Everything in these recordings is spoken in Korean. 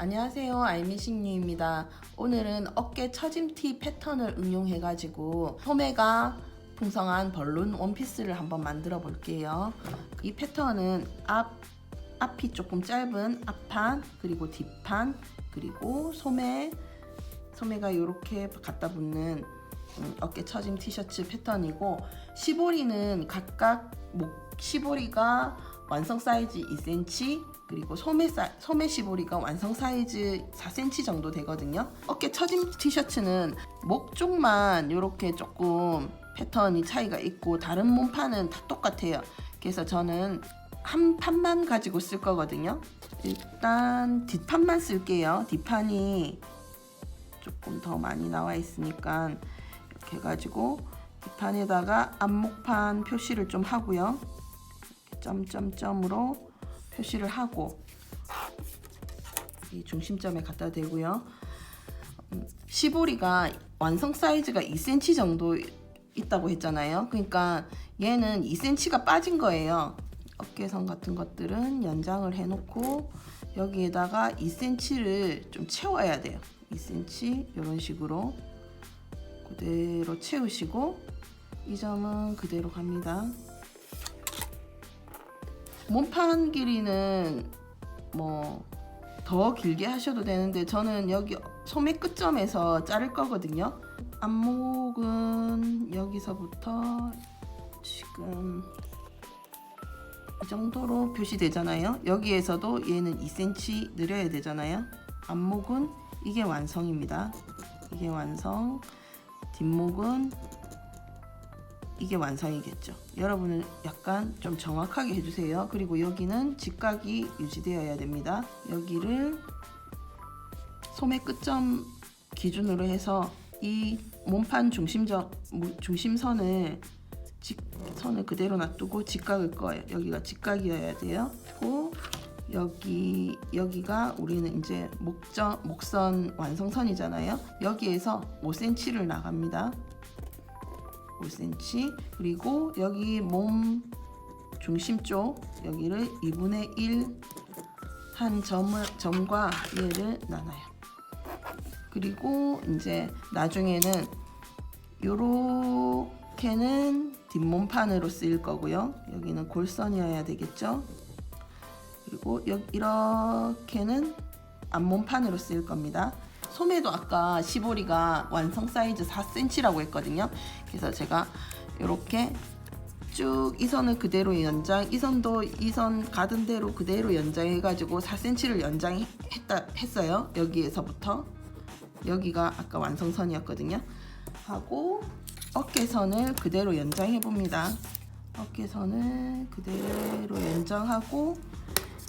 안녕하세요. 알미식님입니다. 오늘은 어깨 처짐티 패턴을 응용해 가지고 소매가 풍성한 벌룬 원피스를 한번 만들어 볼게요. 이 패턴은 앞, 앞이 조금 짧은 앞판 그리고 뒷판 그리고 소매 소매가 이렇게 갖다 붙는 음, 어깨 처짐 티셔츠 패턴이고 시보리는 각각 목 시보리가 완성 사이즈 2cm 그리고 소매 사, 소매 시보리가 완성 사이즈 4cm 정도 되거든요. 어깨 처짐 티셔츠는 목 쪽만 이렇게 조금 패턴이 차이가 있고 다른 몸판은 다 똑같아요. 그래서 저는 한 판만 가지고 쓸 거거든요. 일단 뒷판만 쓸게요. 뒷판이 조금 더 많이 나와 있으니까 이렇게 해가지고 뒷판에다가 앞목판 표시를 좀 하고요. 점점점으로 표시를 하고 이 중심점에 갖다 대고요. 음, 시보리가 완성 사이즈가 2cm 정도 있다고 했잖아요. 그러니까 얘는 2cm가 빠진 거예요. 어깨선 같은 것들은 연장을 해놓고 여기에다가 2cm를 좀 채워야 돼요. 2cm 이런 식으로 그대로 채우시고 이 점은 그대로 갑니다. 몸판 길이는 뭐 더 길게 하셔도 되는데 저는 여기 소매 끝점에서 자를 거거든요. 앞목은 여기서부터 지금 이 정도로 표시되잖아요. 여기에서도 얘는 2cm 늘려야 되잖아요. 앞목은 이게 완성입니다. 이게 완성. 뒷목은 이게 완성이겠죠. 여러분은 약간 좀 정확하게 해주세요. 그리고 여기는 직각이 유지되어야 됩니다. 여기를 소매 끝점 기준으로 해서 이 몸판 중심적 중심선을 직, 선을 그대로 놔두고 직각을 꺼요. 여기가 직각이어야 돼요. 그리고 여기 여기가 우리는 이제 목점 목선 완성선이잖아요. 여기에서 5cm를 나갑니다. 5cm 그리고 여기 몸 중심 쪽 여기를 2분의 1 한 점을 점과 얘를 나눠요. 그리고 이제 나중에는 요렇게는 뒷몸판으로 쓰일 거고요. 여기는 골선이어야 되겠죠. 그리고 여, 이렇게는 앞몸판으로 쓰일 겁니다. 소매도 아까 시보리가 완성 사이즈 4cm라고 했거든요. 그래서 제가 이렇게 쭉 이 선을 그대로 연장, 이 선도 이 선 가든 대로 그대로 연장해가지고 4cm를 연장했다 했어요. 여기에서부터 여기가 아까 완성선이었거든요. 하고 어깨선을 그대로 연장해 봅니다. 어깨선을 그대로 연장하고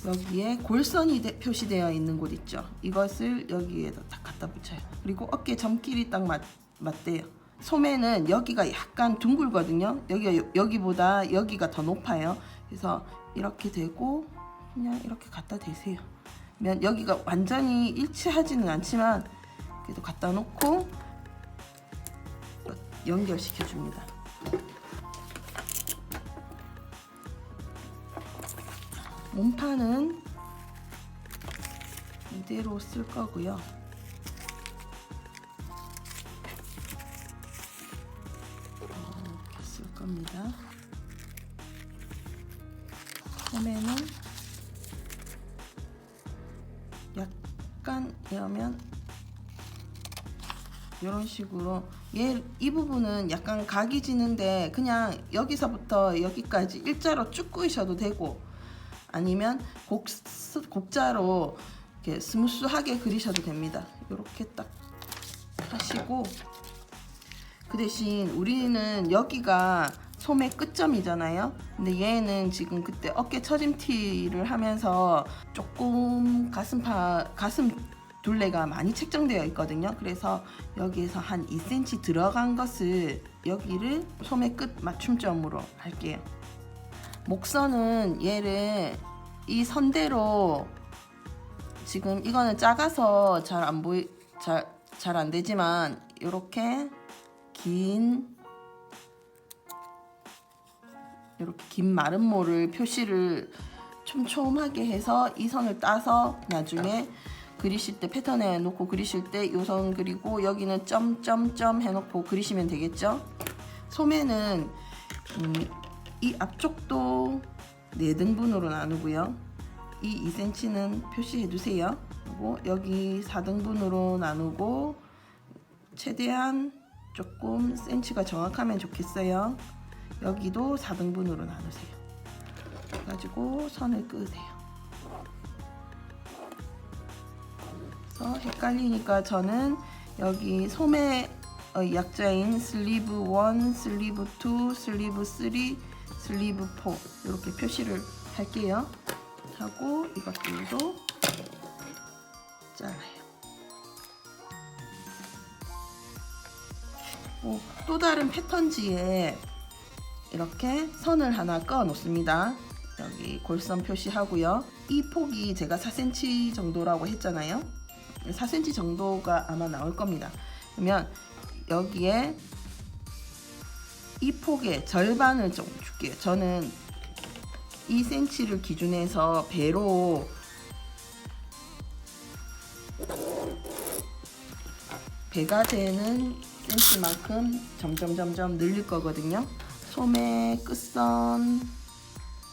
여기에 골선이 되- 표시되어 있는 곳 있죠. 이것을 여기에다 딱 갖다 붙여요. 그리고 어깨 점끼리 딱 맞, 맞대요. 소매는 여기가 약간 둥글거든요. 여기가 여- 여기보다 여기가 더 높아요. 그래서 이렇게 대고 그냥 이렇게 갖다 대세요. 면 여기가 완전히 일치하지는 않지만 그래도 갖다 놓고 연결시켜 줍니다. 몸판은 이대로 쓸 거고요. 이렇게 쓸 겁니다. 소매는 약간 이러면 이런 식으로 얘 이 부분은 약간 각이 지는데 그냥 여기서부터 여기까지 일자로 쭉 그으셔도 되고 아니면 곡, 곡자로 이렇게 스무스하게 그리셔도 됩니다. 이렇게 딱 하시고 그 대신 우리는 여기가 소매 끝점이잖아요. 근데 얘는 지금 그때 어깨 처짐티를 하면서 조금 가슴파 가슴 둘레가 많이 책정되어 있거든요. 그래서 여기에서 한 2cm 들어간 것을 여기를 소매 끝 맞춤점으로 할게요. 목선은 얘를 이 선대로 지금 이거는 작아서 잘 안 보이 잘 잘 안 되지만 이렇게 긴 이렇게 긴 마른 모를 표시를 촘촘하게 해서 이 선을 따서 나중에 그리실 때 패턴에 놓고 그리실 때 요선 그리고 여기는 점점점 해놓고 그리시면 되겠죠. 소매는 음, 이 앞쪽도 네 등분으로 나누고요. 이 2cm는 표시해 두세요. 그리고 여기 4등분으로 나누고 최대한 조금 센치가 정확하면 좋겠어요. 여기도 4등분으로 나누세요. 가지고 선을 끄세요. 그래서 헷갈리니까 저는 여기 소매 어, 약자인 슬리브 1, 슬리브 2, 슬리브 3, 슬리브 4 이렇게 표시를 할게요. 하고 이것들도 잘라요. 어, 또 다른 패턴지에 이렇게 선을 하나 꺼 놓습니다. 여기 골선 표시하고요. 이 폭이 제가 4cm 정도라고 했잖아요. 4cm 정도가 아마 나올 겁니다. 그러면 여기에 이 폭의 절반을 좀 줄게요. 저는 2cm를 기준해서 배로 배가 되는 센치만큼 점점 점점 늘릴 거거든요. 소매 끝선,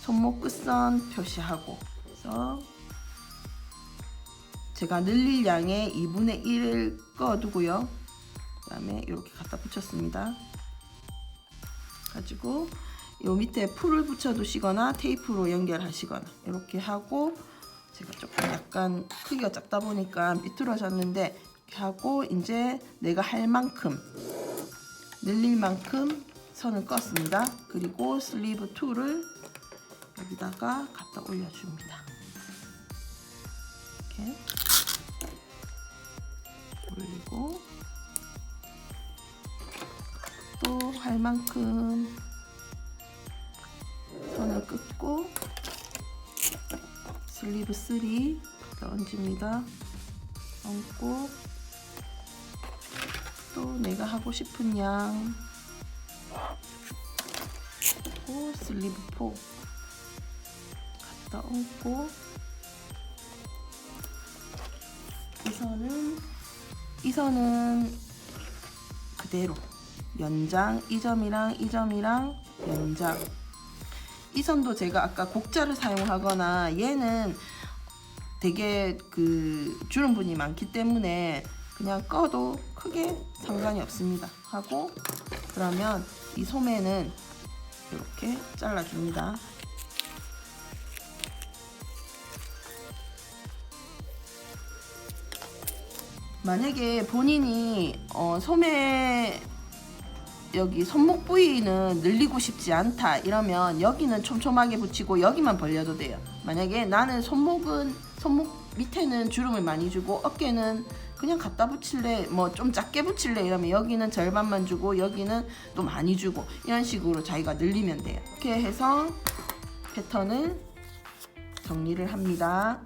손목 끝선 표시하고 그래서 제가 늘릴 양의 2분의 1을 꺼두고요. 그 다음에 이렇게 갖다 붙였습니다. 가지고 요 밑에 풀을 붙여 두시거나 테이프로 연결하시거나 이렇게 하고 제가 조금 약간 크기가 작다 보니까 삐뚤어졌는데 이렇게 하고 이제 내가 할 만큼 늘릴 만큼 선을 껐습니다. 그리고 슬리브 2를 여기다가 갖다 올려줍니다. 이렇게 올리고 또할 만큼 선을 긋고 슬리브 3 얹습니다. 얹고 또 내가 하고 싶은 양. 그리고 슬리브 4 갖다 얹고 이 선은 이 선은 그대로 연장 이 점이랑 이 점이랑 연장. 이 선도 제가 아까 곡자를 사용하거나 얘는 되게 그 주름분이 많기 때문에 그냥 꺼도 크게 상관이 없습니다. 하고 그러면 이 소매는 이렇게 잘라줍니다. 만약에 본인이 어, 소매 여기 손목 부위는 늘리고 싶지 않다 이러면 여기는 촘촘하게 붙이고 여기만 벌려도 돼요. 만약에 나는 손목은 손목 밑에는 주름을 많이 주고 어깨는 그냥 갖다 붙일래 뭐 좀 작게 붙일래 이러면 여기는 절반만 주고 여기는 또 많이 주고 이런 식으로 자기가 늘리면 돼요. 이렇게 해서 패턴을 정리를 합니다